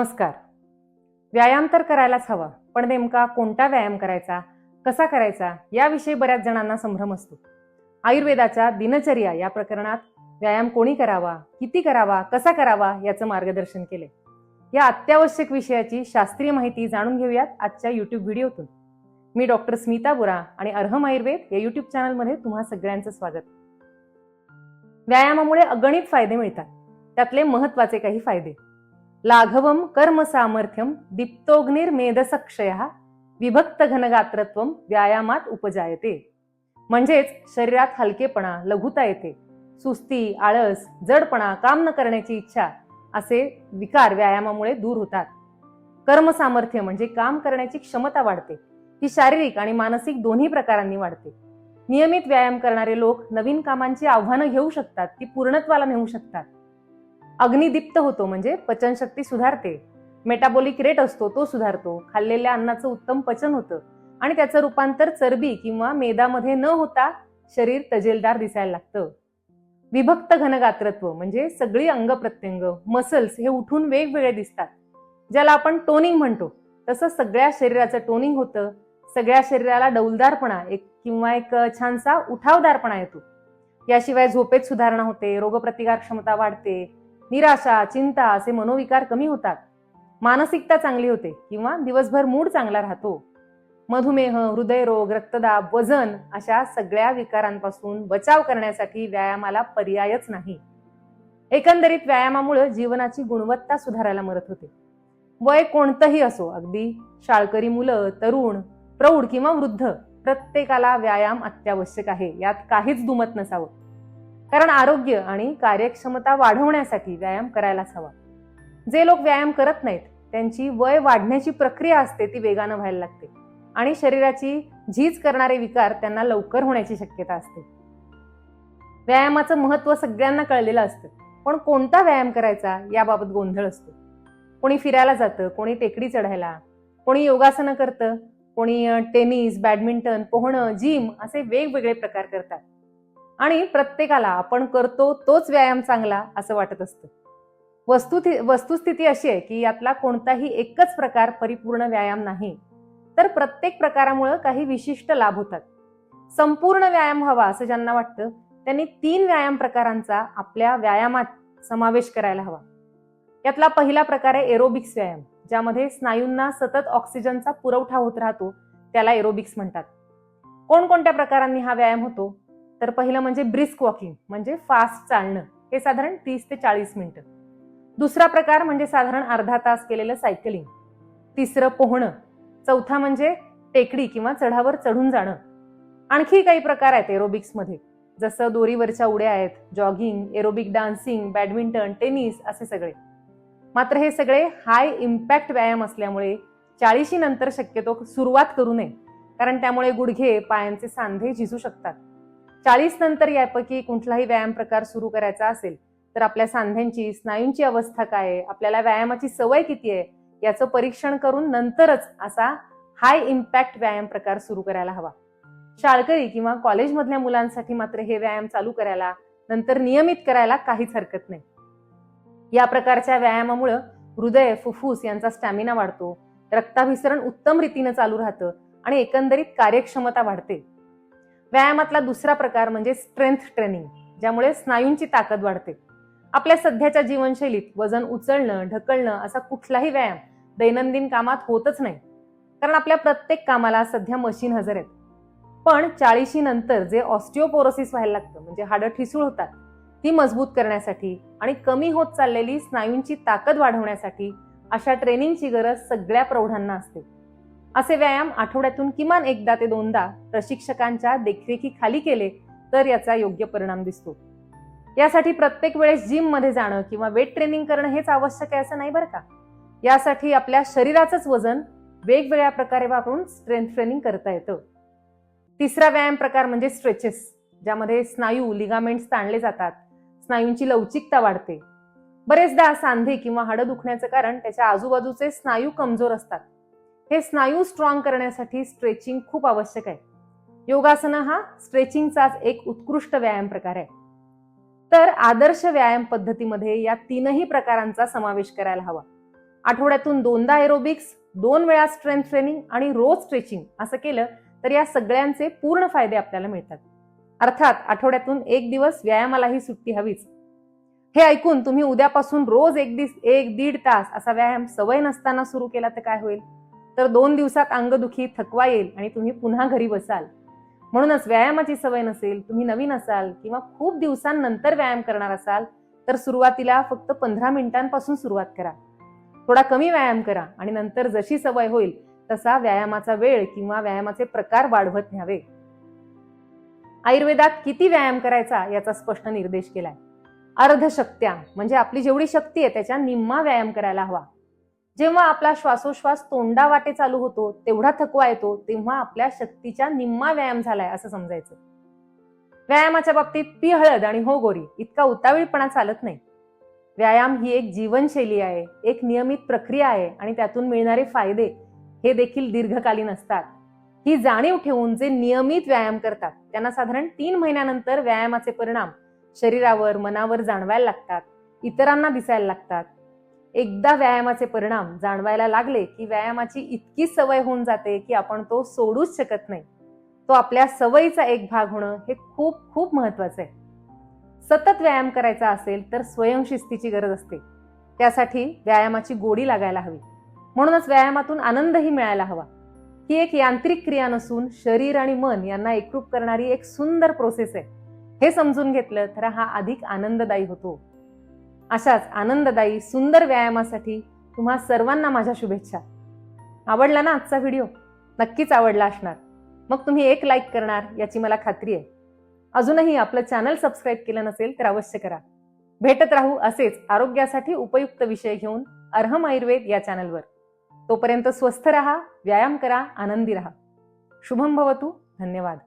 नमस्कार. व्यायाम तर करायलाच हवा पण नेमका कोणता व्यायाम करायचा कसा करायचा याविषयी बऱ्याच जणांना संभ्रम असतो. आयुर्वेदाच्या दिनचर्या या प्रकरणात व्यायाम कोणी करावा किती करावा कसा करावा याचं मार्गदर्शन केले या अत्यावश्यक विषयाची शास्त्रीय माहिती जाणून घेऊयात आजच्या युट्यूब व्हिडिओतून. मी डॉक्टर स्मिता बुरा आणि अर्हम आयुर्वेद या युट्यूब चॅनलमध्ये तुम्हा सगळ्यांचं स्वागत. व्यायामामुळे अगणित फायदे मिळतात. त्यातले महत्त्वाचे काही फायदे. लाघवम कर्म सामर्थ्यम दीप्तोग्निर्मेधसक्षय विभक्त घनगात्रत्व व्यायामात उपजायते. म्हणजेच शरीरात हलकेपणा लघुता येते. सुस्ती आळस जडपणा काम न करण्याची इच्छा असे विकार व्यायामामुळे दूर होतात. कर्मसामर्थ्य म्हणजे काम करण्याची क्षमता वाढते. ही शारीरिक आणि मानसिक दोन्ही प्रकारांनी वाढते. नियमित व्यायाम करणारे लोक नवीन कामांची आव्हानं घेऊ शकतात ती पूर्णत्वाला नेऊ शकतात. अग्निदीप्त होतो म्हणजे पचनशक्ती सुधारते. मेटाबॉलिक रेट असतो तो सुधारतो. खाल्लेल्या अन्नाचं उत्तम पचन होतं. आणि त्याचं रूपांतर चरबी किंवा मेदामध्ये न होता शरीर तजेलदार दिसायला लागतं. विभक्त घनगात्रत्व म्हणजे सगळी अंग प्रत्यंग मसल्स हे उठून वेगवेगळे दिसतात. ज्याला आपण टोनिंग म्हणतो. तसं सगळ्या शरीराचं टोनिंग होतं. सगळ्या शरीराला डौलदारपणा एक किंवा एक छानसा उठावदारपणा येतो. याशिवाय झोपेत सुधारणा होते रोगप्रतिकार क्षमता वाढते निराशा चिंता असे मनोविकार कमी होतात. मानसिकता चांगली होते किंवा दिवसभर मूड चांगला राहतो. मधुमेह हृदयरोग रक्तदाब वजन अशा सगळ्या विकारांपासून बचाव करण्यासाठी व्यायामाला पर्यायच नाही. एकंदरीत व्यायामामुळे जीवनाची गुणवत्ता सुधारायला मदत होते. वय कोणतंही असो अगदी शाळकरी मुलं तरुण प्रौढ किंवा वृद्ध प्रत्येकाला व्यायाम अत्यावश्यक आहे यात काहीच दुमत नसावं. कारण आरोग्य आणि कार्यक्षमता वाढवण्यासाठी व्यायाम करायलाच हवा. जे लोक व्यायाम करत नाहीत त्यांची वय वाढण्याची प्रक्रिया असते ती वेगानं व्हायला लागते आणि शरीराची झीज करणारे विकार त्यांना लवकर होण्याची शक्यता असते. व्यायामाचं महत्त्व सगळ्यांना कळलेलं असतं पण कोणता व्यायाम करायचा याबाबत गोंधळ असतो. कोणी फिरायला जातं कोणी टेकडी चढायला कोणी योगासनं करतं कोणी टेनिस बॅडमिंटन पोहणं जिम असे वेगवेगळे प्रकार करतात. आणि प्रत्येकाला आपण करतो तोच व्यायाम चांगला असं वाटत असतं. वस्तुथि वस्तुस्थिती अशी आहे की यातला कोणताही एकच प्रकार परिपूर्ण व्यायाम नाही. तर प्रत्येक प्रकारामुळं काही विशिष्ट लाभ होतात. संपूर्ण व्यायाम हवा असं ज्यांना वाटतं त्यांनी तीन व्यायाम प्रकारांचा आपल्या व्यायामात समावेश करायला हवा. यातला पहिला प्रकार आहे एरोबिक्स व्यायाम ज्यामध्ये स्नायूंना सतत ऑक्सिजनचा पुरवठा होत राहतो त्याला एरोबिक्स म्हणतात. कोणकोणत्या प्रकारांनी हा व्यायाम होतो? तर पहिलं म्हणजे ब्रिस्क वॉकिंग म्हणजे फास्ट चालणं. हे साधारण तीस ते चाळीस मिनिटं. दुसरा प्रकार म्हणजे साधारण अर्धा तास केलेलं सायकलिंग तिसरं पोहणं. चौथा म्हणजे टेकडी किंवा चढावर चढून जाणं. आणखी काही प्रकार आहेत एरोबिक्समध्ये जसं दोरीवरच्या उड्या आहेत jogging aerobic dancing badminton tennis असे सगळे. मात्र हे सगळे हाय इम्पॅक्ट व्यायाम असल्यामुळे चाळीशी नंतर शक्यतो सुरुवात करू नये. कारण त्यामुळे गुडघे पायांचे सांधे झिजू शकतात. चाळीस नंतर यापैकी कुठलाही व्यायाम प्रकार सुरू करायचा असेल तर आपल्या सांध्यांची स्नायूंची अवस्था काय आहे? आपल्याला व्यायामाची सवय किती आहे? याचं परीक्षण करून नंतरच असा हाय इम्पॅक्ट व्यायाम प्रकार सुरू करायला हवा. शाळकरी किंवा कॉलेजमधल्या मुलांसाठी मात्र हे व्यायाम चालू करायला नंतर नियमित करायला काहीच हरकत नाही. या प्रकारच्या व्यायामामुळे हृदय फुफ्फुस यांचा स्टॅमिना वाढतो रक्ताभिसरण उत्तम रीतीनं चालू राहतं आणि एकंदरीत कार्यक्षमता वाढते. व्यायामातला दुसरा प्रकार म्हणजे स्ट्रेंथ ट्रेनिंग ज्यामुळे स्नायूंची ताकद वाढते. आपल्या सध्याच्या जीवनशैलीत वजन उचलणं ढकलणं असा कुठलाही व्यायाम दैनंदिन कामात होतच नाही. कारण आपल्या प्रत्येक कामाला सध्या मशीन हजर आहेत. पण चाळीशी नंतर जे ऑस्टिओपोरोसिस व्हायला लागतं म्हणजे हाडं ठिसूळ होतात ती मजबूत करण्यासाठी आणि कमी होत चाललेली स्नायूंची ताकद वाढवण्यासाठी अशा ट्रेनिंगची गरज सगळ्या प्रौढांना असते. असे व्यायाम आठवड्यातून किमान एकदा ते दोनदा प्रशिक्षकांच्या देखरेखीखाली केले तर याचा योग्य परिणाम दिसतो. यासाठी प्रत्येक वेळेस जिममध्ये जाणं किंवा वेट ट्रेनिंग करणं हेच आवश्यक आहे असं नाही बरं का? यासाठी आपल्या शरीराचंच वजन वेगवेगळ्या प्रकारे वापरून स्ट्रेंथ ट्रेनिंग करता येतं. तिसरा व्यायाम प्रकार म्हणजे स्ट्रेचेस ज्यामध्ये स्नायू लिगामेंट्स ताणले जातात. स्नायूंची लवचिकता वाढते. बरेचदा सांधे किंवा हाडं दुखण्याचं कारण त्याच्या आजूबाजूचे स्नायू कमजोर असतात. हे स्नायू स्ट्रॉंग करण्यासाठी स्ट्रेचिंग खूप आवश्यक आहे. योगासनं हा स्ट्रेचिंगचाच एक उत्कृष्ट व्यायाम प्रकार आहे. तर आदर्श व्यायाम पद्धतीमध्ये या तीनही प्रकारांचा समावेश करायला हवा. आठवड्यातून दोनदा एरोबिक्स दोन वेळा स्ट्रेंथ ट्रेनिंग आणि रोज स्ट्रेचिंग असं केलं तर या सगळ्यांचे पूर्ण फायदे आपल्याला मिळतात. अर्थात आठवड्यातून एक दिवस व्यायामालाही सुट्टी हवीच. हे ऐकून तुम्ही उद्यापासून रोज एक दिस एक दीड तास असा व्यायाम सवय नसताना सुरू केला तर काय होईल? तर दोन दिवसात अंगदुखी थकवा येईल आणि तुम्ही पुन्हा घरी बसाल. म्हणूनच व्यायामाची सवय नसेल तुम्ही नवीन असाल किंवा खूप दिवसांनंतर व्यायाम करणार असाल तर सुरुवातीला फक्त पंधरा मिनिटांपासून सुरुवात करा. थोडा कमी व्यायाम करा आणि नंतर जशी सवय होईल तसा व्यायामाचा वेळ किंवा व्यायामाचे प्रकार वाढवत न्यावे. आयुर्वेदात किती व्यायाम करायचा याचा स्पष्ट निर्देश केलाय. अर्धशक्त्या म्हणजे आपली जेवढी शक्ती आहे त्याच्या निम्मा व्यायाम करायला हवा. जेव्हा आपला श्वासोश्वास तोंडा वाटे चालू होतो तेवढा थकवा येतो तेव्हा आपल्या शक्तीच्या निम्मा व्यायाम झालाय असं समजायचं. व्यायामाच्या बाबतीत पी हळद आणि हो गोरी इतका उतावीळपणा चालत नाही. व्यायाम ही एक जीवनशैली आहे एक नियमित प्रक्रिया आहे आणि त्यातून मिळणारे फायदे हे देखील दीर्घकालीन असतात. ही जाणीव ठेवून जे नियमित व्यायाम करतात त्यांना साधारण तीन महिन्यानंतर व्यायामाचे परिणाम शरीरावर मनावर जाणवायला लागतात इतरांना दिसायला लागतात एकदा व्यायामाचे परिणाम जाणवायला लागले की व्यायामाची इतकी सवय होऊन जाते की आपण तो सोडूच शकत नाही. तो आपल्या सवयीचा एक भाग होणं हे खूप खूप महत्वाचं आहे. सतत व्यायाम करायचा असेल तर स्वयंशिस्तीची गरज असते. त्यासाठी व्यायामाची गोडी लागायला हवी. म्हणूनच व्यायामातून आनंदही मिळायला हवा. ही एक यांत्रिक क्रिया नसून शरीर आणि मन यांना एकरूप करणारी एक सुंदर प्रोसेस आहे. हे समजून घेतलं तर हा अधिक आनंददायी होतो. अशाच आनंददायी सुंदर व्यायामासाठी तुम्हा सर्वांना माझ्या शुभेच्छा. आवडला ना आजचा व्हिडिओ? नक्कीच आवडला असणार. मग तुम्ही एक लाईक करणार याची मला खात्री आहे. अजूनही आपलं चॅनल सबस्क्राईब केलं नसेल तर अवश्य करा. भेटत राहू असेच आरोग्यासाठी उपयुक्त विषय घेऊन अर्हम आयुर्वेद या चॅनलवर तोपर्यंत स्वस्थ रहा व्यायाम करा आनंदी रहा. शुभम भवतू धन्यवाद.